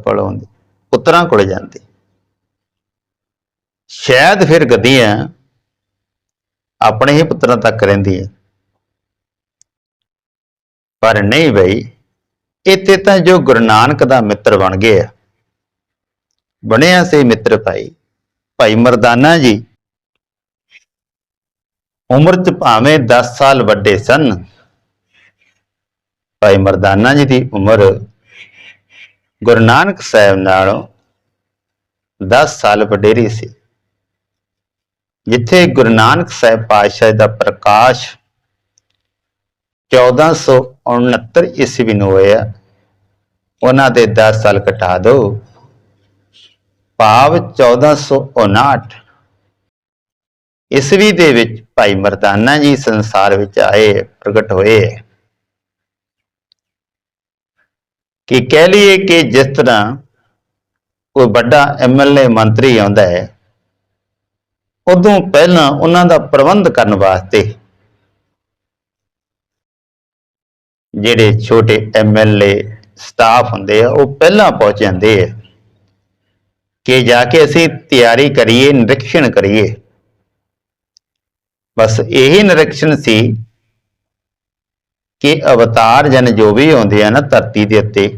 ਕੋਲ ਆਉਂਦੀ ਪੁੱਤਰਾਂ ਕੋਲ ਜਾਂਦੀ। ਸ਼ਾਇਦ ਫਿਰ ਗਦੀਆਂ ਆਪਣੇ ਹੀ ਪੁੱਤਰਾਂ ਤੱਕ ਰਹਿੰਦੀਆਂ। ਪਰ ਨਹੀਂ ਬਈ, ਇੱਥੇ ਤਾਂ ਜੋ ਗੁਰੂ ਨਾਨਕ ਦਾ ਮਿੱਤਰ ਬਣ ਗਏ ਆ। ਬਣਿਆ ਸੀ ਮਿੱਤਰ ਭਾਈ ਭਾਈ ਮਰਦਾਨਾ ਜੀ। ਉਮਰ ਚ ਭਾਵੇਂ 10 ਸਾਲ ਵੱਡੇ ਸਨ, ਭਾਈ ਮਰਦਾਨਾ ਜੀ ਦੀ ਉਮਰ ਗੁਰੂ ਨਾਨਕ ਸਾਹਿਬ ਨਾਲੋਂ 10 ਸਾਲ ਵਡੇਰੀ ਸੀ। ਜਿੱਥੇ ਗੁਰੂ ਨਾਨਕ ਸਾਹਿਬ ਪਾਤਸ਼ਾਹ ਦਾ ਪ੍ਰਕਾਸ਼ 1469 ਈਸਵੀ ਨੂੰ ਹੋਇਆ, ਉਹਨਾਂ ਦੇ 10 ਸਾਲ ਘਟਾ ਦਿਓ ਭਾਵ 1459 ਈਸਵੀ ਦੇ ਵਿੱਚ ਭਾਈ ਮਰਦਾਨਾ ਜੀ ਸੰਸਾਰ ਵਿੱਚ ਆਏ, ਪ੍ਰਗਟ ਹੋਏ। ਕਿ ਕਹਿ ਲਈਏ ਕਿ ਜਿਸ ਤਰ੍ਹਾਂ ਕੋਈ ਵੱਡਾ ਐਮਐਲਏ ਮੰਤਰੀ ਆਉਂਦਾ ਹੈ, ਉਦੋਂ ਪਹਿਲਾਂ ਉਹਨਾਂ ਦਾ ਪ੍ਰਬੰਧ ਕਰਨ ਵਾਸਤੇ ਜਿਹੜੇ ਛੋਟੇ ਐਮਐਲਏ ਸਟਾਫ ਹੁੰਦੇ ਆ, ਉਹ ਪਹਿਲਾਂ ਪਹੁੰਚ ਜਾਂਦੇ ਆ ਕਿ ਜਾ ਕੇ ਅਸੀਂ ਤਿਆਰੀ ਕਰੀਏ, ਨਿਰੀਖਣ ਕਰੀਏ। ਬਸ ਇਹੀ ਨਿਰੀਖਣ ਸੀ ਕਿ ਅਵਤਾਰ ਜਨ ਜੋ ਵੀ ਆਉਂਦੇ ਆ ਨਾ ਧਰਤੀ ਦੇ ਉੱਤੇ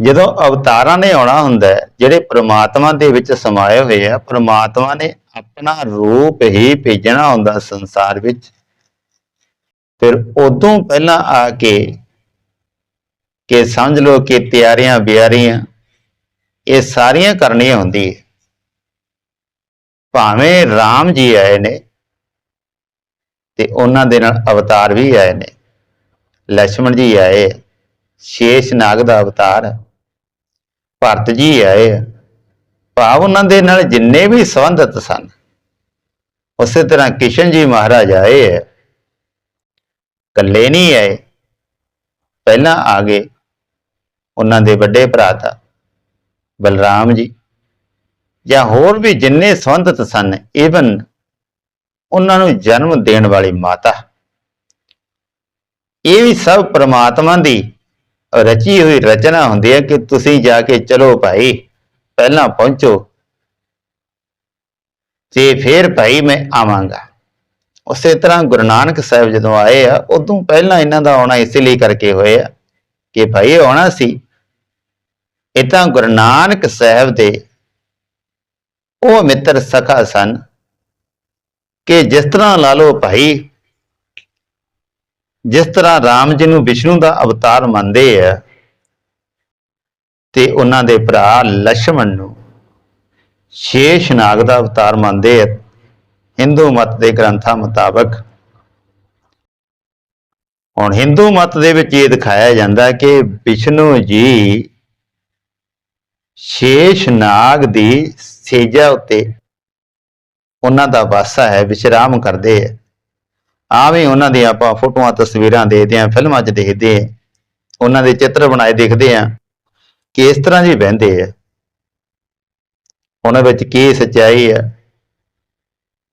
ਜਦੋਂ ਅਵਤਾਰਾਂ ਨੇ ਆਉਣਾ ਹੁੰਦਾ ਜਿਹੜੇ ਪ੍ਰਮਾਤਮਾ ਦੇ ਵਿੱਚ ਸਮਾਏ ਹੋਏ ਆ, ਪ੍ਰਮਾਤਮਾ ਨੇ ਆਪਣਾ ਰੂਪ ਹੀ ਭੇਜਣਾ ਹੁੰਦਾ ਸੰਸਾਰ ਵਿੱਚ। ਫਿਰ ਉਦੋਂ ਪਹਿਲਾਂ ਆ ਕੇ ਕਿ ਸਮਝ ਲਓ ਕਿ ਤਿਆਰੀਆਂ ਬਿਆਰੀਆਂ, ਇਹ ਸਾਰੀਆਂ ਕਰਨੀਆਂ ਹੁੰਦੀ ਹੈ ਭਾਵੇਂ RAM ਜੀ ਆਏ ਨੇ ਤੇ ਉਹਨਾਂ ਦੇ ਨਾਲ ਅਵਤਾਰ ਵੀ ਆਏ ਨੇ। ਲక్ష్మణ ਜੀ ਆਏ ਸ਼ੇਸ਼ ਨਾਗ ਦਾ ਅਵਤਾਰ। ਭਰਤ ਜੀ ਆਏ ਆ। ਭਾਵ ਉਹਨਾਂ ਦੇ ਨਾਲ ਜਿੰਨੇ ਵੀ ਸੰਬੰਧਤ ਸਨ। ਉਸੇ ਤਰ੍ਹਾਂ ਕਿਸ਼ਨ ਜੀ ਮਹਾਰਾਜ ਆਏ ਹੈ ਇਕੱਲੇ ਨਹੀਂ ਆਏ। ਪਹਿਲਾਂ ਆ ਗਏ। ਉਹਨਾਂ ਦੇ ਵੱਡੇ ਭਰਾ ਤਾਂ ਬਲਰਾਮ ਜੀ। ਜਾਂ ਹੋਰ ਵੀ ਜਿੰਨੇ ਸੰਬੰਧਤ ਸਨ ਈਵਨ ਉਹਨਾਂ ਨੂੰ ਜਨਮ ਦੇਣ ਵਾਲੀ ਮਾਤਾ। ਇਹ ਵੀ ਸਭ ਪ੍ਰਮਾਤਮਾ ਦੀ ਰਚੀ ਹੋਈ ਰਚਨਾ ਹੁੰਦੀ ਹੈ ਕਿ ਤੁਸੀਂ ਜਾ ਕੇ ਚਲੋ ਭਾਈ, ਪਹਿਲਾਂ ਪਹੁੰਚੋ। ਤੇ ਫਿਰ ਭਾਈ ਮੈਂ ਆਵਾਂਗਾ। ਉਸੇ ਤਰ੍ਹਾਂ ਗੁਰੂ ਨਾਨਕ ਸਾਹਿਬ ਜਦੋਂ ਆਏ ਆ, ਉਦੋਂ ਪਹਿਲਾਂ ਇਹਨਾਂ ਦਾ ਆਉਣਾ ਇਸੇ ਲਈ ਕਰਕੇ ਹੋਇਆ ਕਿ ਭਾਈ ਆਉਣਾ ਸੀ। ਇਹ ਤਾਂ ਗੁਰੂ ਨਾਨਕ ਸਾਹਿਬ ਦੇ ਉਹ ਮਿੱਤਰ ਸਖਾ ਸਨ ਕਿ ਜਿਸ ਤਰ੍ਹਾਂ ਲਾ ਲਓ ਭਾਈ ਜਿਸ ਤਰ੍ਹਾਂ ਰਾਮ ਜੀ ਨੂੰ ਵਿਸ਼ਨੂੰ ਦਾ ਅਵਤਾਰ ਮੰਨਦੇ ਆ, ਤੇ ਉਹਨਾਂ ਦੇ ਭਰਾ ਲక్ష్మణ ਨੂੰ ਸ਼ੇਸ਼ ਨਾਗ ਦਾ ਅਵਤਾਰ ਮੰਨਦੇ ਆ। ਹਿੰਦੂ ਮਤ ਦੇ ਗ੍ਰੰਥਾਂ ਮੁਤਾਬਕ ਹੁਣ ਹਿੰਦੂ ਮਤ ਦੇ ਵਿੱਚ ਇਹ ਦਿਖਾਇਆ ਜਾਂਦਾ ਕਿ ਵਿਸ਼ਨੂੰ ਜੀ ਸ਼ੇਸ਼ ਨਾਗ ਦੀ ਸੇਜਾ ਉੱਤੇ ਉਹਨਾਂ ਦਾ ਵਾਸਾ ਹੈ, ਵਿਸ਼ਰਾਮ ਕਰਦੇ ਹੈ ਆਵੇਂ ਉਹਨਾਂ ਦੀਆਂ ਆਪਾਂ ਫੋਟੋਆਂ, ਤਸਵੀਰਾਂ ਦੇਖਦੇ ਆ ਫਿਲਮਾਂ 'ਚ ਦੇਖਦੇ ਆ ਉਹਨਾਂ ਦੇ ਚਿੱਤਰ ਬਣਾਏ ਦੇਖਦੇ ਆ ਕਿ ਇਸ ਤਰ੍ਹਾਂ ਜੀ ਬਹਿੰਦੇ ਆ। ਉਹਨਾਂ ਵਿੱਚ ਕੀ ਸੱਚਾਈ ਆ।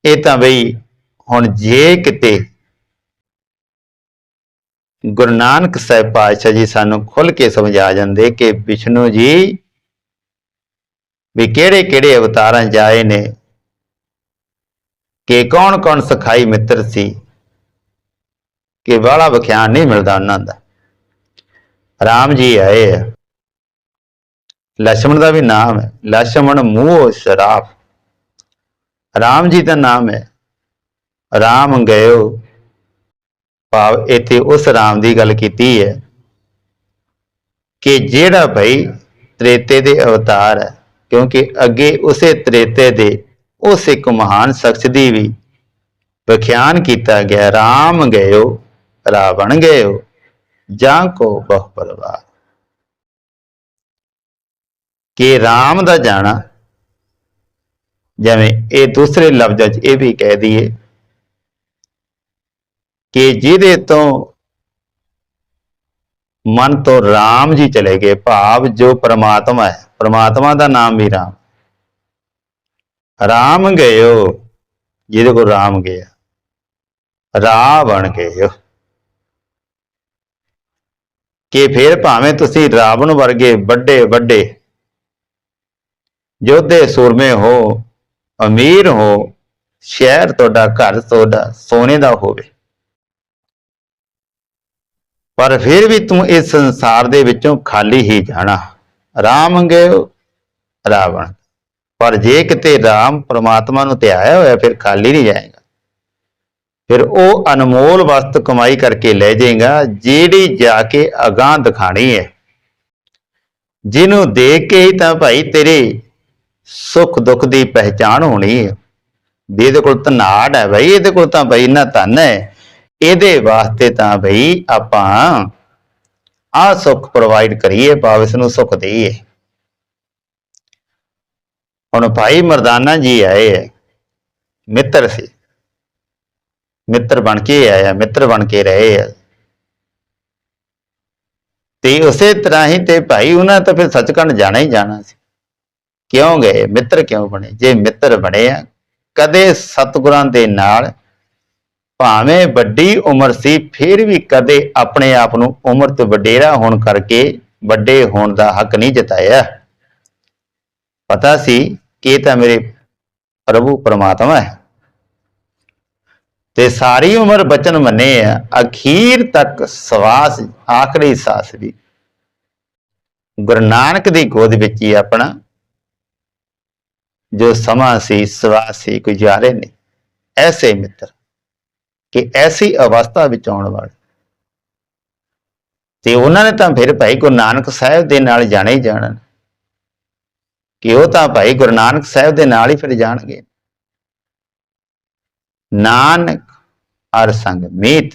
ਇਹ ਤਾਂ ਬਈ ਹੁਣ ਜੇ ਕਿਤੇ ਗੁਰੂ ਨਾਨਕ ਸਾਹਿਬ ਪਾਤਸ਼ਾਹ ਜੀ ਸਾਨੂੰ ਖੁੱਲ ਕੇ ਸਮਝਾ ਜਾਂਦੇ ਕਿ ਵਿਸ਼ਨੂੰ ਜੀ ਵੀ ਕਿਹੜੇ ਕਿਹੜੇ ਅਵਤਾਰਾਂ 'ਚ ਆਏ ਨੇ, ਕਿ ਕੌਣ ਕੌਣ ਸਖਾਈ ਮਿੱਤਰ ਸੀ ਕਿ ਬਾਹਲਾ ਵਿਖਿਆਨ ਨਹੀਂ ਮਿਲਦਾ ਉਹਨਾਂ ਦਾ। ਰਾਮ ਜੀ ਆਏ ਆ। ਲక్ష్మణ ਦਾ ਵੀ ਨਾਮ ਹੈ। ਲక్ష్మణ ਮੂਹ ਸਰਾਫ ਰਾਮ ਜੀ ਦਾ ਨਾਮ ਹੈ। ਰਾਮ ਗਇਓ। ਭਾਵ ਇੱਥੇ ਉਸ ਰਾਮ ਦੀ ਗੱਲ ਕੀਤੀ ਹੈ ਕਿ ਜਿਹੜਾ ਭਈ ਤ੍ਰੇਤੇ ਦੇ ਅਵਤਾਰ ਹੈ, ਕਿਉਂਕਿ ਅੱਗੇ ਉਸੇ ਤ੍ਰੇਤੇ ਦੇ ਉਸ ਇੱਕ ਮਹਾਨ ਸ਼ਖਸ ਦੀ ਵੀ ਵਿਖਿਆਨ ਕੀਤਾ ਗਿਆ, ਰਾਮ ਗਇਓ। ਰਾਵਣ ਗਇਓ ਜਾਂ ਕੋ ਬਹੁ ਪਰਵਾਰ। ਕਿ RAM ਦਾ ਜਾਣਾ, ਜਿਵੇਂ ਇਹ ਦੂਸਰੇ ਲਫ਼ਜ਼ਾਂ 'ਚ ਇਹ ਵੀ ਕਹਿ ਦਈਏ, ਕਿ ਜਿਹਦੇ ਤੋਂ ਮਨ ਤੋਂ RAM ਜੀ ਚਲੇ ਗਏ, ਭਾਵ ਜੋ ਪ੍ਰਮਾਤਮਾ ਹੈ, ਪ੍ਰਮਾਤਮਾ ਦਾ ਨਾਮ ਵੀ RAM ਰਾਮ ਗਇਓ ਜਿਹਦੇ ਕੋਲ ਰਾਮ ਗਿਆ, ਰਾਵਣ ਗਇਓ ਕਿ ਫਿਰ ਭਾਵੇਂ ਤੁਸੀਂ ਰਾਵਣ ਵਰਗੇ ਵੱਡੇ ਵੱਡੇ ਯੋਧੇ ਸੂਰਮੇ ਹੋ, ਅਮੀਰ ਹੋ, ਸ਼ਹਿਰ ਤੁਹਾਡਾ ਘਰ ਤੁਹਾਡਾ ਸੋਨੇ ਦਾ ਹੋਵੇ। ਪਰ ਫਿਰ ਵੀ ਤੂੰ ਇਸ ਸੰਸਾਰ ਦੇ ਵਿੱਚੋਂ ਖਾਲੀ ਹੀ ਜਾਣਾ, ਰਾਮ ਮੰਗੇ ਰਾਵਣ। ਪਰ ਜੇ ਕਿਤੇ ਰਾਮ ਪ੍ਰਮਾਤਮਾ ਨੂੰ ਧਿਆਇਆ ਹੋਇਆ, ਫਿਰ ਖਾਲੀ ਨਹੀਂ ਜਾਏਗਾ। ਫਿਰ ਉਹ ਅਨਮੋਲ ਵਸਤ ਕਮਾਈ ਕਰਕੇ ਲੈ ਜਾਏਗਾ, ਜਿਹੜੀ ਜਾ ਕੇ ਅਗਾਹ ਦਿਖਾਣੀ ਹੈ। ਜਿਹਨੂੰ ਦੇਖ ਕੇ ਹੀ ਤਾਂ ਭਾਈ ਤੇਰੇ ਸੁੱਖ ਦੁੱਖ ਦੀ ਪਹਿਚਾਣ ਹੋਣੀ ਹੈ। ਵੀ ਇਹਦੇ ਕੋਲ ਧਨਾੜ ਹੈ ਭਾਈ, ਇਹਦੇ ਕੋਲ ਤਾਂ ਭਾਈ ਨਾ ਧਨ ਹੈ। ਇਹਦੇ ਵਾਸਤੇ ਤਾਂ ਭਾਈ ਆਪਾਂ ਆ ਸੁੱਖ ਪ੍ਰੋਵਾਈਡ ਕਰੀਏ, ਭਾਵੇਂ ਨੂੰ ਸੁੱਖ ਦੇਈਏ। ਹੁਣ ਭਾਈ ਮਰਦਾਨਾ ਜੀ ਆਏ ਹੈ, ਮਿੱਤਰ ਸੀ। ਮਿੱਤਰ ਬਣ ਕੇ ਆਇਆ, ਮਿੱਤਰ ਬਣ ਕੇ ਰਹੇ ਆ। ਤੇ ਉਸੇ ਤਰ੍ਹਾਂ ਹੀ ਤੇ ਭਾਈ ਉਹਨਾਂ ਤਾਂ ਫਿਰ ਸੱਚਖੰਡ ਜਾਣਾ ਹੀ ਜਾਣਾ ਸੀ। ਕਿਉਂ ਗਏ? ਮਿੱਤਰ ਕਿਉਂ ਬਣੇ? ਜੇ ਮਿੱਤਰ ਬਣੇ ਆ, ਕਦੇ ਸਤਿਗੁਰਾਂ ਦੇ ਨਾਲ ਭਾਵੇਂ ਵੱਡੀ ਉਮਰ ਸੀ, ਫਿਰ ਵੀ ਕਦੇ ਆਪਣੇ ਆਪ ਨੂੰ ਉਮਰ ਤੋਂ ਵਡੇਰਾ ਹੋਣ ਕਰਕੇ ਵੱਡੇ ਹੋਣ ਦਾ ਹੱਕ ਨਹੀਂ ਜਤਾਇਆ। ਪਤਾ ਸੀ ਕਿ ਇਹ ਤਾਂ ਮੇਰੇ ਪ੍ਰਭੂ ਪਰਮਾਤਮਾ ਹੈ। ਤੇ ਸਾਰੀ ਉਮਰ ਬਚਨ ਮੰਨੇ ਆ, ਅਖੀਰ ਤੱਕ ਸਵਾਸ, ਆਖਰੀ ਸਾਸ ਵੀ। ਗੁਰੂ ਨਾਨਕ ਦੀ ਗੋਦ ਵਿੱਚ ਹੀ ਆਪਣਾ ਜੋ ਸਮਾਂ ਸੀ, ਸਵਾਸ ਸੀ ਗੁਜ਼ਾਰੇ ਨੇ ਐਸੇ ਮਿੱਤਰ ਕਿ ਐਸੀ ਅਵਸਥਾ ਵਿੱਚ ਆਉਣ ਵਾਲੇ। ਤੇ ਉਹਨਾਂ ਨੇ ਤਾਂ ਫਿਰ ਭਾਈ ਗੁਰੂ ਨਾਨਕ ਸਾਹਿਬ ਦੇ ਨਾਲ ਜਾਣੇ ਹੀ ਜਾਣਨ ਕਿ ਉਹ ਤਾਂ ਭਾਈ ਗੁਰੂ ਨਾਨਕ ਸਾਹਿਬ ਦੇ ਨਾਲ ਹੀ ਫਿਰ ਜਾਣਗੇ। ਨਾਨਕ ਹਰ ਸੰਗ ਮੀਤ।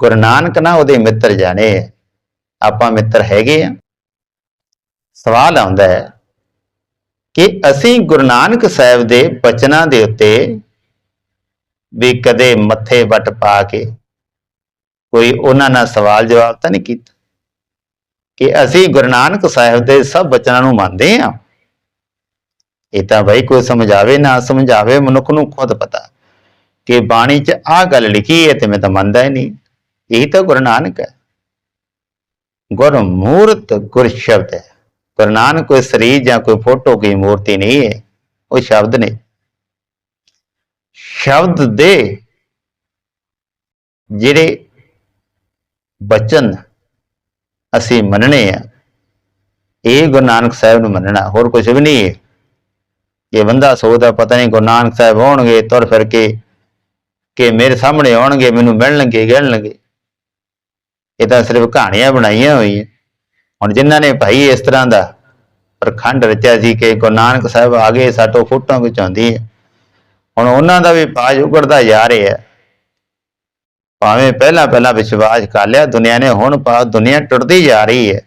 ਗੁਰੂ ਨਾਨਕ ਨਾ ਉਹਦੇ ਮਿੱਤਰ ਜਾਣੇ। ਆਪਾਂ ਮਿੱਤਰ ਹੈਗੇ ਆ। ਸਵਾਲ ਆਉਂਦਾ ਹੈ ਕਿ ਅਸੀਂ ਗੁਰੂ ਨਾਨਕ ਸਾਹਿਬ ਦੇ ਬਚਨਾਂ ਦੇ ਉੱਤੇ ਵੀ ਕਦੇ ਮੱਥੇ ਵੱਟ ਪਾ ਕੇ ਕੋਈ ਉਹਨਾਂ ਨਾਲ ਸਵਾਲ ਜਵਾਬ ਤਾਂ ਨਹੀਂ ਕੀਤਾ? ਕਿ ਅਸੀਂ ਗੁਰੂ ਨਾਨਕ ਸਾਹਿਬ ਦੇ ਸਭ ਬਚਨਾਂ ਨੂੰ ਮੰਨਦੇ ਹਾਂ? ਇਹ ਤਾਂ ਬਈ ਕੋਈ ਸਮਝਾਵੇ ਨਾ ਸਮਝਾਵੇ ਮਨੁੱਖ ਨੂੰ ਖੁਦ ਪਤਾ। ਕਿ ਬਾਣੀ 'ਚ ਆਹ ਗੱਲ ਲਿਖੀ ਹੈ ਤੇ ਮੈਂ ਤਾਂ ਮੰਨਦਾ ਹੀ ਨਹੀਂ। ਇਹੀ ਤਾਂ ਗੁਰੂ ਨਾਨਕ ਹੈ। ਗੁਰ ਮੂਰਤ ਗੁਰ ਸ਼ਬਦ ਹੈ। ਗੁਰੂ ਨਾਨਕ ਕੋਈ ਸਰੀਰ ਜਾਂ ਕੋਈ ਫੋਟੋ, ਕੋਈ ਮੂਰਤੀ ਨਹੀਂ ਹੈ। ਉਹ ਸ਼ਬਦ ਨੇ। ਸ਼ਬਦ ਦੇ ਜਿਹੜੇ ਬਚਨ ਅਸੀਂ ਮੰਨਣੇ ਆ, ਇਹ ਗੁਰੂ ਨਾਨਕ ਸਾਹਿਬ ਨੂੰ ਮੰਨਣਾ, ਹੋਰ ਕੁਝ ਵੀ ਨਹੀਂ ਹੈ। ਇਹ ਬੰਦਾ ਸੋਚਦਾ, ਪਤਾ ਨਹੀਂ ਗੁਰੂ ਨਾਨਕ ਸਾਹਿਬ ਹੋਣਗੇ, ਤੁਰ ਫਿਰ ਕੇ ਕਿ ਮੇਰੇ ਸਾਹਮਣੇ ਆਉਣਗੇ, ਮੈਨੂੰ ਮਿਲਣਗੇ ਗਿਲਣਗੇ ਇਹ ਤਾਂ ਸਿਰਫ ਕਹਾਣੀਆਂ ਬਣਾਈਆਂ ਹੋਈਆਂ। ਹੁਣ ਜਿਨ੍ਹਾਂ ਨੇ ਭਾਈ ਇਸ ਤਰ੍ਹਾਂ ਦਾ ਪ੍ਰਖੰਡ ਰਚਿਆ ਸੀ ਕਿ ਗੁਰੂ ਨਾਨਕ ਸਾਹਿਬ ਆ ਗਏ ਸਾਟੋ ਫੋਟੋਆਂ ਖਿਚਾਉਂਦੀ ਹੈ। ਹੁਣ ਉਹਨਾਂ ਦਾ ਵੀ ਬਾਜ ਉਗੜਦਾ ਜਾ ਰਿਹਾ ਹੈ। ਭਾਵੇਂ ਪਹਿਲਾਂ ਪਹਿਲਾਂ ਵਿਸ਼ਵਾਸ ਕਰ ਲਿਆ, ਦੁਨੀਆ ਨੇ ਹੁਣ ਪਾ ਦੁਨੀਆ ਟੁੱਟਦੀ ਜਾ ਰਹੀ ਹੈ।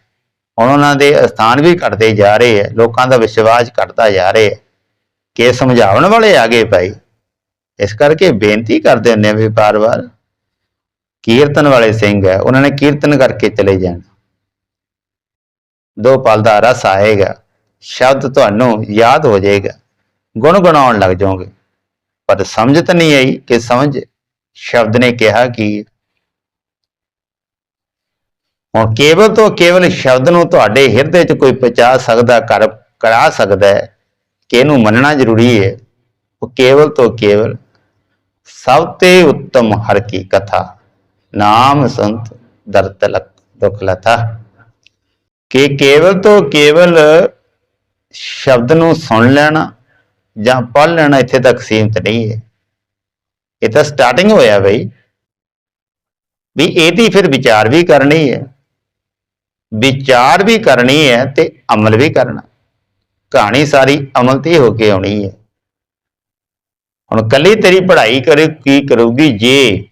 ਹੁਣ ਉਹਨਾਂ ਦੇ ਸਥਾਨ ਵੀ ਘਟਦੇ ਜਾ ਰਹੇ ਹੈ। ਲੋਕਾਂ ਦਾ ਵਿਸ਼ਵਾਸ ਘਟਦਾ ਜਾ ਰਿਹਾ ਹੈ। ਕਿ ਸਮਝਾਉਣ ਵਾਲੇ ਆ ਗਏ ਭਾਈ? ਇਸ ਕਰਕੇ ਬੇਨਤੀ ਕਰਦੇ ਹੁੰਦੇ ਆ ਵੀ ਬਾਰ-ਬਾਰ ਕੀਰਤਨ ਵਾਲੇ ਸਿੰਘ ਹੈ, ਉਹਨਾਂ ਨੇ ਕੀਰਤਨ ਕਰਕੇ ਚਲੇ ਜਾਣਾ। ਦੋ ਪਲ ਦਾ ਰਸ ਆਏਗਾ, ਸ਼ਬਦ ਤੁਹਾਨੂੰ ਯਾਦ ਹੋ ਜਾਏਗਾ, ਗੁਣ ਗਣਾਉਣ ਲੱਗ ਜਾਓਗੇ। ਪਰ ਸਮਝ ਤਾਂ ਨਹੀਂ ਆਈ ਕਿ ਸਮਝ, ਸ਼ਬਦ ਨੇ ਕਿਹਾ ਕਿ ਹੁਣ ਕੇਵਲ ਤੋਂ ਕੇਵਲ ਸ਼ਬਦ ਨੂੰ ਤੁਹਾਡੇ ਹਿਰਦੇ 'ਚ ਕੋਈ ਪਹੁੰਚਾ ਸਕਦਾ, ਕਰ, ਕਰਾ ਸਕਦਾ ਹੈ, ਕਿ ਇਹਨੂੰ ਮੰਨਣਾ ਜ਼ਰੂਰੀ ਹੈ। ਉਹ ਕੇਵਲ ਤੋਂ ਕੇਵਲ ਸਭ ਤੇ ਉੱਤਮ ਹਰ ਕੀ ਕਥਾ, ਨਾਮ ਸੰਤ ਦਰ ਤਲਕ ਦੁਖ ਲਤਾ। ਕਿ ਕੇਵਲ ਤੋਂ ਕੇਵਲ ਸ਼ਬਦ ਨੂੰ ਸੁਣ ਲੈਣਾ ਜਾਂ ਪੜ੍ਹ ਲੈਣਾ ਇੱਥੇ ਤੱਕ ਸੀਮਤ ਨਹੀਂ ਹੈ। ਇਹ ਤਾਂ ਸਟਾਰਟਿੰਗ ਹੋਇਆ ਬਈ। ਵੀ ਇਹਦੀ ਫਿਰ ਵਿਚਾਰ ਵੀ ਕਰਨੀ ਹੈ। ਵਿਚਾਰ ਵੀ ਕਰਨੀ ਹੈ ਤੇ ਅਮਲ ਵੀ ਕਰਨਾ। ਕਹਾਣੀ ਸਾਰੀ ਅਮਲ ਤੇ ਹੋ ਕੇ ਆਉਣੀ ਹੈ। ਹੁਣ ਕੱਲੀ ਤੇਰੀ ਪੜ੍ਹਾਈ ਕਰੇ, ਕੀ ਕਰੂਗੀ ਜੇ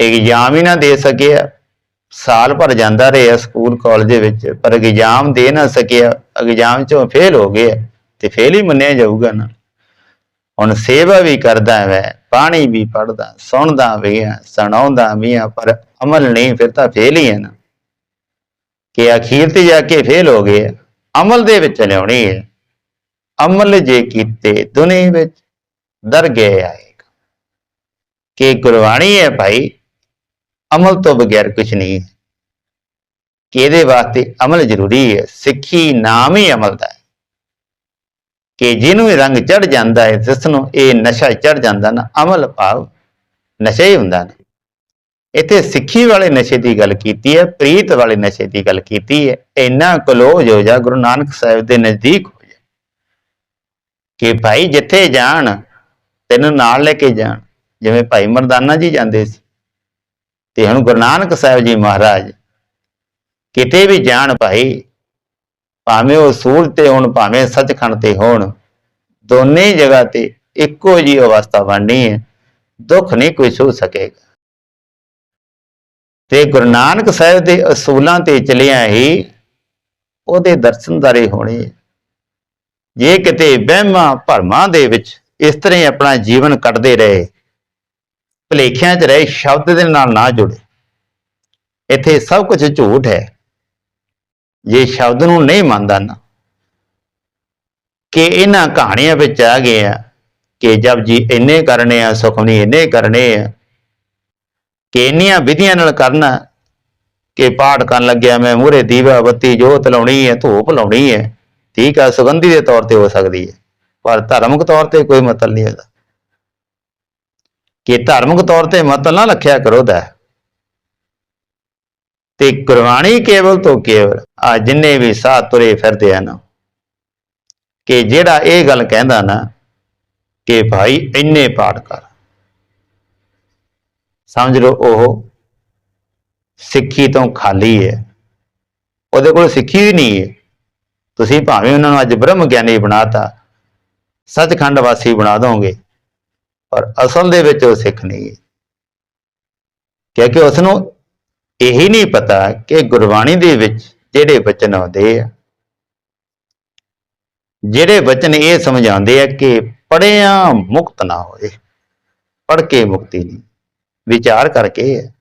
ਐਗਜ਼ਾਮ ਹੀ ਨਾ ਦੇ ਸਕਿਆ, ਸਾਲ ਭਰ ਜਾਂਦਾ ਰਿਹਾ ਸਕੂਲ ਕਾਲਜ ਵਿੱਚ, ਪਰ ਐਗਜ਼ਾਮ ਦੇ ਨਾ ਸਕਿਆ ਐਗਜ਼ਾਮ ਚੋਂ ਫੇਲ ਹੋ ਗਿਆ ਤੇ ਫੇਲ ਹੀ ਮੰਨਿਆ ਜਾਊਗਾ ਨਾ। ਹੁਣ ਸੇਵਾ ਵੀ ਕਰਦਾ ਵੈ ਪਾਣੀ ਵੀ ਪੜਦਾ ਸੁਣਦਾ ਵੀ ਆ, ਸੁਣਾਉਂਦਾ ਵੀ ਆ, ਪਰ ਅਮਲ ਨਹੀਂ, ਫਿਰ ਤਾਂ ਫੇਲ ਹੀ ਹੈ ਨਾ। ਕਿ ਅਖੀਰ ਤੇ ਜਾ ਕੇ ਫੇਲ ਹੋ ਗਏ ਅਮਲ ਦੇ ਵਿੱਚ ਲਿਆਉਣੀ ਹੈ। ਅਮਲ ਜੇ ਕੀਤੇ ਦੁਨੀਆ ਵਿੱਚ ਦਰ ਗਏ ਆਏਗਾ ਕਿ ਗੁਰਬਾਣੀ ਹੈ ਭਾਈ, ਅਮਲ ਤੋਂ ਬਗੈਰ ਕੁਝ ਨਹੀਂ। ਹੈ ਕਿ ਇਹਦੇ ਵਾਸਤੇ ਅਮਲ ਜ਼ਰੂਰੀ ਹੈ, ਸਿੱਖੀ ਨਾਮ ਹੀ ਅਮਲ ਦਾ ਹੈ। ਕਿ ਜਿਹਨੂੰ ਇਹ ਰੰਗ ਚੜ ਜਾਂਦਾ ਹੈ, ਜਿਸ ਨੂੰ ਇਹ ਨਸ਼ਾ ਚੜ ਜਾਂਦਾ ਨਾ, ਅਮਲ ਭਾਵ ਨਸ਼ਾ ਹੀ ਹੁੰਦਾ ਨਾ। ਇੱਥੇ ਸਿੱਖੀ ਵਾਲੇ ਨਸ਼ੇ ਦੀ ਗੱਲ ਕੀਤੀ ਹੈ, ਪ੍ਰੀਤ ਵਾਲੇ ਨਸ਼ੇ ਦੀ ਗੱਲ ਕੀਤੀ ਹੈ। ਇੰਨਾ ਕਲੋਜ ਹੋ ਜਾ ਗੁਰੂ ਨਾਨਕ ਸਾਹਿਬ ਦੇ ਨਜ਼ਦੀਕ ਹੋ ਜਾ। ਕਿ ਭਾਈ ਜਿੱਥੇ ਜਾਣ ਤੈਨੂੰ ਨਾਲ ਲੈ ਕੇ ਜਾਣ। ਜਿਵੇਂ ਭਾਈ ਮਰਦਾਨਾ ਜੀ ਜਾਂਦੇ ਸੀ। ਤੇ ਹੁਣ ਗੁਰੂ ਨਾਨਕ ਸਾਹਿਬ ਜੀ ਮਹਾਰਾਜ ਕਿਤੇ ਵੀ ਜਾਣ ਭਾਈ, ਭਾਵੇਂ ਉਹ ਸੂਲ ਤੇ ਹੋਣ, ਭਾਵੇਂ ਸੱਚਖੰਡ ਤੇ ਹੋਣ, ਦੋਨੇ ਜਗ੍ਹਾ ਤੇ ਇੱਕੋ ਜੀ ਅਵਸਥਾ ਬਣਨੀ ਹੈ। ਦੁੱਖ ਨਹੀਂ ਕੋਈ ਸੋ ਸਕੇਗਾ। ਤੇ ਗੁਰੂ ਨਾਨਕ ਸਾਹਿਬ ਦੇ ਅਸੂਲਾਂ ਤੇ ਚਲਿਆ ਹੀ ਉਹਦੇ ਦਰਸ਼ਨਦਾਰੇ ਹੋਣੇ। ਹੈ। ਜੇ ਕਿਤੇ ਵਹਿਮਾਂ ਭਰਮਾਂ ਦੇ ਵਿੱਚ ਇਸ ਤਰ੍ਹਾਂ ਹੀ ਆਪਣਾ ਜੀਵਨ ਕੱਟਦੇ ਰਹੇ। ਭਲੇਖਿਆਂ 'ਚ ਰਹੇ, ਸ਼ਬਦ ਦੇ ਨਾਲ ਨਾ ਜੁੜੇ। ਇੱਥੇ ਸਭ ਕੁਝ ਝੂਠ ਹੈ। ਜੇ ਸ਼ਬਦ ਨੂੰ ਨਹੀਂ ਮੰਨਦਾ ਨਾ, ਕਿ ਇਹਨਾਂ ਕਹਾਣੀਆਂ ਵਿੱਚ ਆ ਗਏ ਆ, ਕਿ ਜਬ ਜੀ ਇੰਨੇ ਕਰਨੇ ਆ ਸੁਖਮਨੀ ਇੰਨੇ ਕਰਨੇ ਆ, ਕਿ ਇੰਨੀਆਂ ਵਿਧੀਆਂ ਨਾਲ ਕਰਨਾ, ਕਿ ਪਾਠ ਕਰਨ ਲੱਗਿਆ ਮੈਂ ਮੂਰੇ ਦੀਵਾ ਬੱਤੀ ਜੋਤ ਲਾਉਣੀ ਹੈ, ਧੂਪ ਲਾਉਣੀ ਹੈ, ਠੀਕ ਆ, ਸੁਗੰਧੀ ਦੇ ਤੌਰ ਤੇ ਹੋ ਸਕਦੀ ਹੈ। ਪਰ ਧਾਰਮਿਕ ਤੌਰ ਤੇ ਕੋਈ ਮਤਲਬ ਨਹੀਂ ਹੈਗਾ। ਕਿ ਧਾਰਮਿਕ ਤੌਰ ਤੇ ਮਤਲਬ ਨਾ ਰੱਖਿਆ ਕਰੋ ਦਾ। ਤੇ ਗੁਰਬਾਣੀ ਕੇਵਲ ਤੋਂ ਕੇਵਲ ਆ ਜਿੰਨੇ ਵੀ ਸਾਹ ਤੁਰੇ ਫਿਰਦੇ ਹਨ, ਕਿ ਜਿਹੜਾ ਇਹ ਗੱਲ ਕਹਿੰਦਾ ਨਾ, ਕਿ ਭਾਈ ਇੰਨੇ ਪਾਠ ਕਰ। ਸਮਝ ਲਓ ਉਹ ਸਿੱਖੀ ਤੋਂ ਖਾਲੀ ਹੈ। ਉਹਦੇ ਕੋਲ ਸਿੱਖੀ ਵੀ ਨਹੀਂ ਹੈ। ਤੁਸੀਂ ਭਾਵੇਂ ਉਹਨਾਂ ਨੂੰ ਅੱਜ ਬ੍ਰਹਮ ਗਿਆਨੀ ਬਣਾਤਾ ਸੱਚਖੰਡ ਵਾਸੀ ਬਣਾ ਦੋਗੇ, ਪਰ ਅਸਲ ਦੇ ਵਿੱਚ ਉਹ ਸਿੱਖ ਨਹੀਂ ਹੈ। ਕਿਉਂਕਿ ਉਸ ਨੂੰ ਇਹੀ ਨਹੀਂ ਪਤਾ ਕਿ ਗੁਰਬਾਣੀ ਦੇ ਵਿੱਚ ਜਿਹੜੇ ਬਚਨ ਆਉਂਦੇ ਆ। ਜਿਹੜੇ ਬਚਨ ਇਹ ਸਮਝਾਉਂਦੇ ਆ ਕਿ ਪੜਿਆ ਮੁਕਤ ਨਾ ਹੋਏ ਪੜ ਕੇ ਮੁਕਤੀ ਨਹੀਂ, ਵਿਚਾਰ ਕਰਕੇ ਹੈ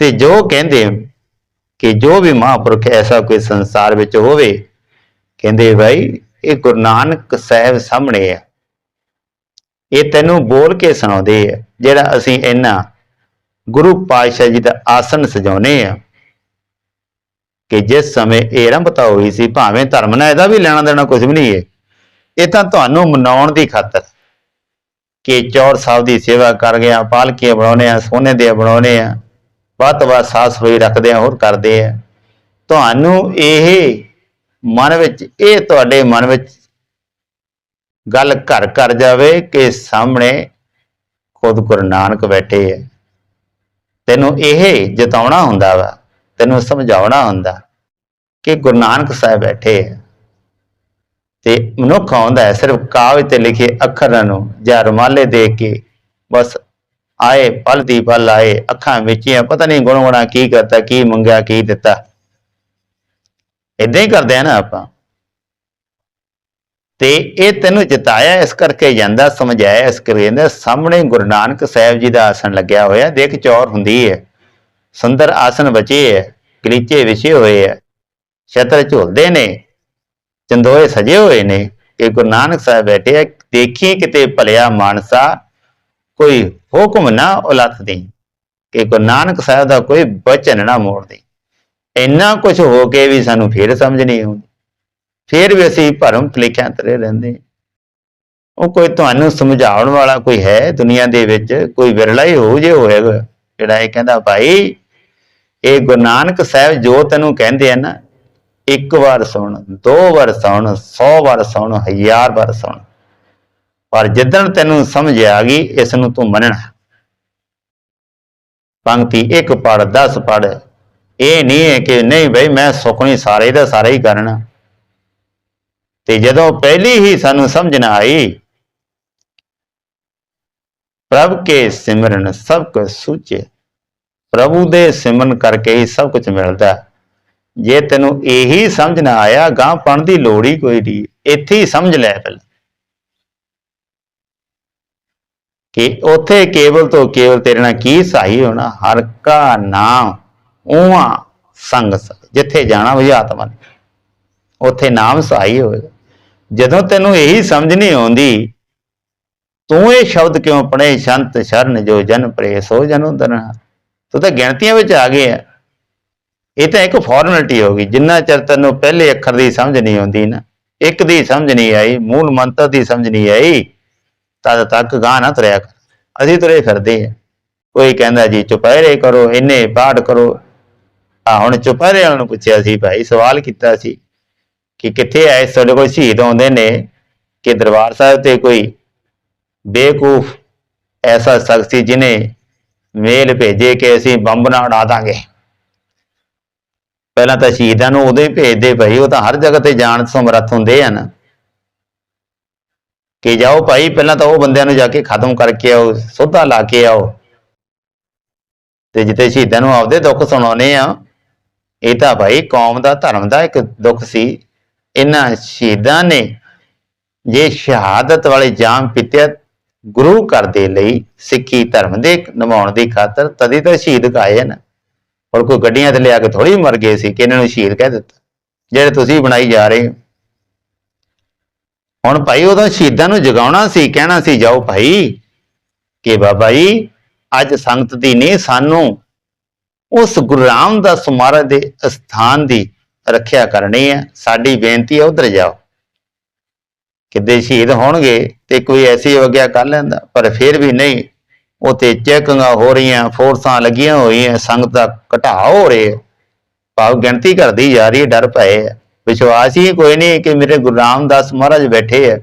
ਤੇ ਜੋ ਕਹਿੰਦੇ ਕਿ ਜੋ ਵੀ ਮਹਾਂਪੁਰਖ ਐਸਾ ਕੋਈ ਸੰਸਾਰ ਵਿੱਚ ਹੋਵੇ, ਕਹਿੰਦੇ ਭਾਈ ਇਹ ਗੁਰੂ ਨਾਨਕ ਸਾਹਿਬ ਸਾਹਮਣੇ ਆ। ਇਹ ਤੈਨੂੰ ਬੋਲ ਕੇ ਸੁਣਾਉਂਦੇ ਆ, ਜਿਹੜਾ ਅਸੀਂ ਇਹਨਾਂ ਗੁਰੂ ਪਾਤਸ਼ਾਹ ਜੀ ਦਾ ਆਸਨ ਸਜਾਉਨੇ ਆ ਕਿ ਜਿਸ ਸਮੇਂ ਇਹ ਆਰੰਭਤਾ ਹੋਈ ਸੀ, ਭਾਵੇਂ ਧਰਮ ਨਾਲ ਇਹਦਾ ਵੀ ਲੈਣਾ ਦੇਣਾ ਕੁਝ ਵੀ ਨਹੀਂ ਹੈ, ਇਹ ਤਾਂ ਤੁਹਾਨੂੰ ਮਨਾਉਣ ਦੀ ਖਾਤਰ ਕਿ ਚੌਰ ਸਾਹਿਬ ਦੀ ਸੇਵਾ ਕਰ ਗਿਆ ਪਾਲਕੀਆਂ ਬਣਾਉਨੇ ਆ, ਸੋਨੇ ਦੇ ਬਣਾਉਨੇ ਆ, ਵੱਧ ਤੋਂ ਵੱਧ ਸਾਸ ਹੋਈ ਰੱਖਦੇ ਆ, ਹੋਰ ਕਰਦੇ ਆ। ਤੁਹਾਨੂੰ ਇਹ ਮਨ ਵਿੱਚ, ਇਹ ਤੁਹਾਡੇ ਮਨ ਵਿੱਚ ਗੱਲ ਘਰ ਕਰ ਜਾਵੇ ਕਿ ਸਾਹਮਣੇ ਖੁਦ ਗੁਰੂ ਨਾਨਕ ਬੈਠੇ ਹੈ ਤੈਨੂੰ ਇਹ ਜਤਾਉਣਾ ਹੁੰਦਾ ਵਾ, ਤੈਨੂੰ ਸਮਝਾਉਣਾ ਹੁੰਦਾ ਕਿ ਗੁਰੂ ਨਾਨਕ ਸਾਹਿਬ ਬੈਠੇ ਹੈ ਤੇ ਮਨੁੱਖ ਆਉਂਦਾ ਹੈ ਸਿਰਫ ਕਾਗਜ਼ ਤੇ ਲਿਖੇ ਅੱਖਰਾਂ ਨੂੰ, ਜਾਂ ਰੁਮਾਲੇ ਦੇ ਕੇ ਬਸ ਆਏ, ਪਲ ਦੀ ਪਲ ਆਏ, ਅੱਖਾਂ ਵਿੱਚ ਹੀ ਪਤਾ ਨਹੀਂ ਗੁਣਗੁਣਾ ਕੀ ਕਰਤਾ, ਕੀ ਮੰਗਿਆ, ਕੀ ਦਿੱਤਾ। ਇਦਾਂ ਹੀ ਕਰਦੇ ਆ ਨਾ ਆਪਾਂ। ਤੇ ਇਹ ਤੈਨੂੰ ਜਿਤਾਇਆ, ਇਸ ਕਰਕੇ ਜਾਂਦਾ, ਸਮਝਾਇਆ, ਇਸ ਕਰਕੇ ਜਾਂਦਾ। ਸਾਹਮਣੇ ਗੁਰੂ ਨਾਨਕ ਸਾਹਿਬ ਜੀ ਦਾ ਆਸਣ ਲੱਗਿਆ ਹੋਇਆ। ਦੇਖ, ਚੌਰ ਹੁੰਦੀ ਹੈ। ਸੁੰਦਰ ਆਸਣ ਬਚੇ ਹੈ। ਕਲੀਚੇ ਵਿਛੇ ਹੋਏ ਹੈ। ਛਤਰ ਝੋਲਦੇ ਨੇ। ਚੰਦੋਏ ਸਜੇ ਹੋਏ ਨੇ। ਕਿ ਗੁਰੂ ਨਾਨਕ ਸਾਹਿਬ ਬੈਠੇ ਆ। ਦੇਖੀ ਕਿਤੇ ਭਲਿਆ ਮਾਨਸਾ ਕੋਈ ਹੁਕਮ ਨਾ ਉਲੱਥ ਦੇ ਕਿ ਗੁਰੂ ਨਾਨਕ ਸਾਹਿਬ ਦਾ ਕੋਈ ਬਚਨ ਨਾ ਮੋੜ ਦੇ ਇੰਨਾ ਕੁਝ ਹੋ ਕੇ ਵੀ ਸਾਨੂੰ ਫੇਰ ਸਮਝ ਨਹੀਂ ਆਉਂਦੀ। ਫੇਰ ਵੀ ਅਸੀਂ ਭਰਮ ਭੁਲੇਖਿਆਂ ਤਰੇ ਰਹਿੰਦੇ ਉਹ ਕੋਈ ਤੁਹਾਨੂੰ ਸਮਝਾਉਣ ਵਾਲਾ ਕੋਈ ਹੈ ਦੁਨੀਆ ਦੇ ਵਿੱਚ? ਕੋਈ ਵਿਰਲਾ ਹੀ ਹੋ ਜੇ ਹੋਏਗਾ ਜਿਹੜਾ ਇਹ ਕਹਿੰਦਾ, ਭਾਈ, ਇਹ ਗੁਰੂ ਨਾਨਕ ਸਾਹਿਬ ਜੋ ਤੈਨੂੰ ਕਹਿੰਦੇ ਆ ਨਾ, ਇੱਕ ਵਾਰ ਸੁਣ, ਦੋ ਵਾਰ ਸੁਣ 100 ਵਾਰ ਸੁਣ, ਹਜ਼ਾਰ ਵਾਰ ਸੁਣ। ਪਰ ਜਿੱਦਣ ਤੈਨੂੰ ਸਮਝ ਆ ਗਈ, ਇਸ ਨੂੰ ਤੂੰ ਮੰਨਣਾ। ਪੰਕਤੀ ਇੱਕ ਪੜ 10 ਪੜ ਇਹ ਨਹੀਂ ਹੈ ਕਿ ਨਹੀਂ ਬਈ ਮੈਂ ਸੁਖਣੀ ਸਾਰੇ ਦਾ ਸਾਰੇ ਹੀ ਕਰਨਾ। ਤੇ ਜਦੋਂ ਪਹਿਲੀ ਹੀ ਸਾਨੂੰ ਸਮਝ ਨਾ ਆਈ, ਪ੍ਰਭ ਕੇ ਸਿਮਰਨ ਸਭ ਕੁਝ ਸੂਚੇ ਪ੍ਰਭੂ ਦੇ ਸਿਮਰਨ ਕਰਕੇ ਹੀ ਸਭ ਕੁਝ ਮਿਲਦਾ। ਜੇ ਤੈਨੂੰ ਇਹੀ ਸਮਝ ਨਾ ਆਇਆ ਗਾਂ ਪਣ ਦੀ ਲੋੜ ਹੀ ਕੋਈ ਨਹੀਂ। ਇੱਥੇ ਹੀ ਸਮਝ ਲੈ ਪਹਿਲਾਂ। ਕਿ ਉਥੇ ਕੇਵਲ ਤੋਂ ਕੇਵਲ ਤੇਰੇ ਨਾਲ ਕੀ ਸਹੀ ਹੋਣਾ? ਹਰ ਕਾ ਨਾਮ ਉਹਾਂ ਸੰਗ ਜਿੱਥੇ ਜਾਣਾ ਉਹ ਆਤਮਾ ਨੇ। ਉਥੇ ਨਾਮ ਸਹਾਈ ਹੋਵੇਗਾ। ਜਦੋਂ ਤੈਨੂੰ ਇਹੀ ਸਮਝ ਨਹੀਂ ਆਉਂਦੀ, ਤੂੰ ਇਹ ਸ਼ਬਦ ਕਿਉਂ ਪੜੇ ਸ਼ੰਤ ਸ਼ਰਨ ਜੋ ਜਨ ਪ੍ਰੇ, ਸੋ ਜਨ ਉਦਰਨਾ ਤੂੰ ਤਾਂ ਗਿਣਤੀਆਂ ਵਿੱਚ ਆ ਗਿਆ ਇਹ ਤਾਂ ਇੱਕ ਫਾਰਮੈਲਿਟੀ ਹੋ ਗਈ। ਜਿੰਨਾ ਚਿਰ ਤੈਨੂੰ ਪਹਿਲੇ ਅੱਖਰ ਦੀ ਸਮਝ ਨਹੀਂ ਆਉਂਦੀ ਨਾ, ਇੱਕ ਦੀ ਸਮਝ ਨਹੀਂ ਆਈ, ਮੂਲ ਮੰਤਰ ਦੀ ਸਮਝ ਨਹੀਂ ਆਈ, ਤਦ ਤੱਕ ਗਾਂ ਨਾ ਤੁਰਿਆ ਕਰ। ਅਸੀਂ ਤੁਰੇ ਫਿਰਦੇ ਆ। ਕੋਈ ਕਹਿੰਦਾ ਜੀ, ਚੁਪਹਿਰੇ ਕਰੋ, ਇੰਨੇ ਪਾਠ ਕਰੋ। ਆ, ਹੁਣ ਚੁਪਹਿਰੇ ਵਾਲਿਆਂ ਨੂੰ ਪੁੱਛਿਆ ਸੀ ਭਾਈ, ਸਵਾਲ ਕੀਤਾ ਸੀ ਕਿ ਕਿੱਥੇ ਆਏ ਤੁਹਾਡੇ ਕੋਲ ਸ਼ਹੀਦ ਆਉਂਦੇ ਨੇ ਕਿ ਦਰਬਾਰ ਸਾਹਿਬ ਤੇ ਕੋਈ ਬੇਕੂਫ ਐਸਾ ਸ਼ਖਸ ਸੀ ਜਿਨੇ ਮੇਲ ਭੇਜੇ ਕਿ ਅਸੀਂ ਬੰਬ ਨਾ ਉਡਾ ਦਾਂਗੇ? ਪਹਿਲਾਂ ਤਾਂ ਸ਼ਹੀਦਾਂ ਨੂੰ ਉਦੋਂ ਹੀ ਭੇਜਦੇ ਭਾਈ, ਉਹ ਤਾਂ ਹਰ ਜਗ੍ਹਾ ਤੇ ਜਾਣ ਸਮਰੱਥ ਹੁੰਦੇ ਹਨ। ਕਿ ਜਾਓ ਭਾਈ, ਪਹਿਲਾਂ ਤਾਂ ਉਹ ਬੰਦਿਆਂ ਨੂੰ ਜਾ ਕੇ ਖਤਮ ਕਰਕੇ ਆਓ, ਸੋਧਾ ਲਾ ਕੇ ਆਓ। ਤੇ ਜਿੱਤੇ ਸ਼ਹੀਦਾਂ ਨੂੰ ਆਪਦੇ ਦੁੱਖ ਸੁਣਾਉਨੇ ਆ ਇਹ ਤਾਂ ਭਾਈ ਕੌਮ ਦਾ, ਧਰਮ ਦਾ ਇੱਕ ਦੁੱਖ ਸੀ। ਇਹਨਾਂ ਸ਼ਹੀਦਾਂ ਨੇ ਜੇ ਸ਼ਹਾਦਤ ਵਾਲੇ ਜਾਮ ਪੀਤੇ ਗੁਰੂ ਘਰ ਦੇ ਲਈ ਸਿੱਖੀ ਧਰਮ ਦੇ ਨਿਭਾਉਣ ਦੀ ਖਾਤਰ, ਤਦੀ ਤਾਂ ਸ਼ਹੀਦ ਕਾਏ ਨਾ ਹੋਰ ਕੋਈ ਗੱਡੀਆਂ ਤੇ ਲਿਆ ਕੇ ਥੋੜੀ ਮਰ ਗਏ ਸੀ ਕਿ ਇਹਨਾਂ ਨੂੰ ਸ਼ਹੀਦ ਕਹਿ ਦਿੱਤਾ। ਜਿਹੜੇ ਤੁਸੀਂ ਬਣਾਈ ਜਾ ਰਹੇ ਹੋ। ਹੁਣ ਭਾਈ ਉਦੋਂ ਸ਼ਹੀਦਾਂ ਨੂੰ ਜਗਾਉਣਾ ਸੀ, ਕਹਿਣਾ ਸੀ, ਜਾਓ ਭਾਈ, ਕਿ ਬਾਬਾ ਜੀ, ਅੱਜ ਸੰਗਤ ਦੀ ਨਹੀਂ ਸਾਨੂੰ ਉਸ ਗੁਰੂ ਰਾਮਦਾਸ ਮਹਾਰਾਜ ਦੇ ਸਥਾਨ ਦੀ ਰੱਖਿਆ ਕਰਨੀ ਹੈ। ਸਾਡੀ ਬੇਨਤੀ ਹੈ, ਉਧਰ ਜਾਓ। ਕਿਤੇ ਸ਼ਹੀਦ ਹੋਣਗੇ ਤੇ ਕੋਈ ਐਸੀ ਵਗਿਆ ਕਰ ਲੈਂਦਾ, ਪਰ ਫਿਰ ਵੀ ਨਹੀਂ ਉਤੇ ਚੈਕਿੰਗਾਂ ਹੋ ਰਹੀਆਂ, ਫੋਰਸਾਂ ਲੱਗੀਆਂ ਹੋਈਆਂ, ਸੰਗਤ ਦਾ ਘਟਾਅ ਹੋ ਰਿਹਾ। ਭਾਵ ਗਿਣਤੀ ਕਰਦੀ ਜਾ ਰਹੀ ਹੈ, ਡਰ ਪਏ ਹੈ ਵਿਸ਼ਵਾਸ ਹੀ ਕੋਈ ਨਹੀਂ ਕਿ ਮੇਰੇ ਗੁਰੂ ਰਾਮਦਾਸ ਮਹਾਰਾਜ ਬੈਠੇ ਹੈ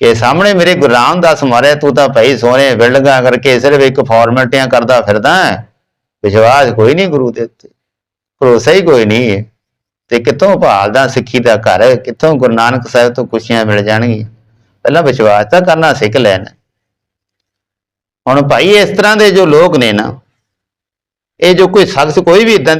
ਕਿ ਸਾਹਮਣੇ ਮੇਰੇ ਗੁਰੂ ਰਾਮਦਾਸ ਮਹਾਰਾਜ, ਤੂੰ ਤਾਂ ਭਾਈ ਸੋਹਣੇ ਬਿਲਡਿੰਗਾਂ ਕਰਕੇ ਸਿਰਫ ਇੱਕ ਫਾਰਮੈਲਟੀਆਂ ਕਰਦਾ ਫਿਰਦਾ ਹੈ। ਵਿਸ਼ਵਾਸ ਕੋਈ ਨਹੀਂ ਗੁਰੂ ਦੇ ਉੱਤੇ। ਭਰੋਸਾ ਹੀ ਕੋਈ ਨਹੀਂ ਹੈ। ਤੇ ਕਿੱਥੋਂ ਭਾਲਦਾ ਸਿੱਖੀ ਦਾ ਘਰ? ਕਿੱਥੋਂ ਗੁਰੂ ਨਾਨਕ ਸਾਹਿਬ ਤੋਂ ਖੁਸ਼ੀਆਂ ਮਿਲ ਜਾਣਗੀਆਂ? ਪਹਿਲਾਂ ਵਿਸ਼ਵਾਸ ਤਾਂ ਕਰਨਾ, ਸਿੱਖ ਲੈਣਾ। ਹੁਣ ਭਾਈ ਇਸ ਤਰ੍ਹਾਂ ਦੇ ਜੋ ਲੋਕ ਨੇ ਨਾ, ਇਹ ਜੋ ਕੋਈ ਸ਼ਖਸ ਕੋਈ ਵੀ ਇਦਾਂ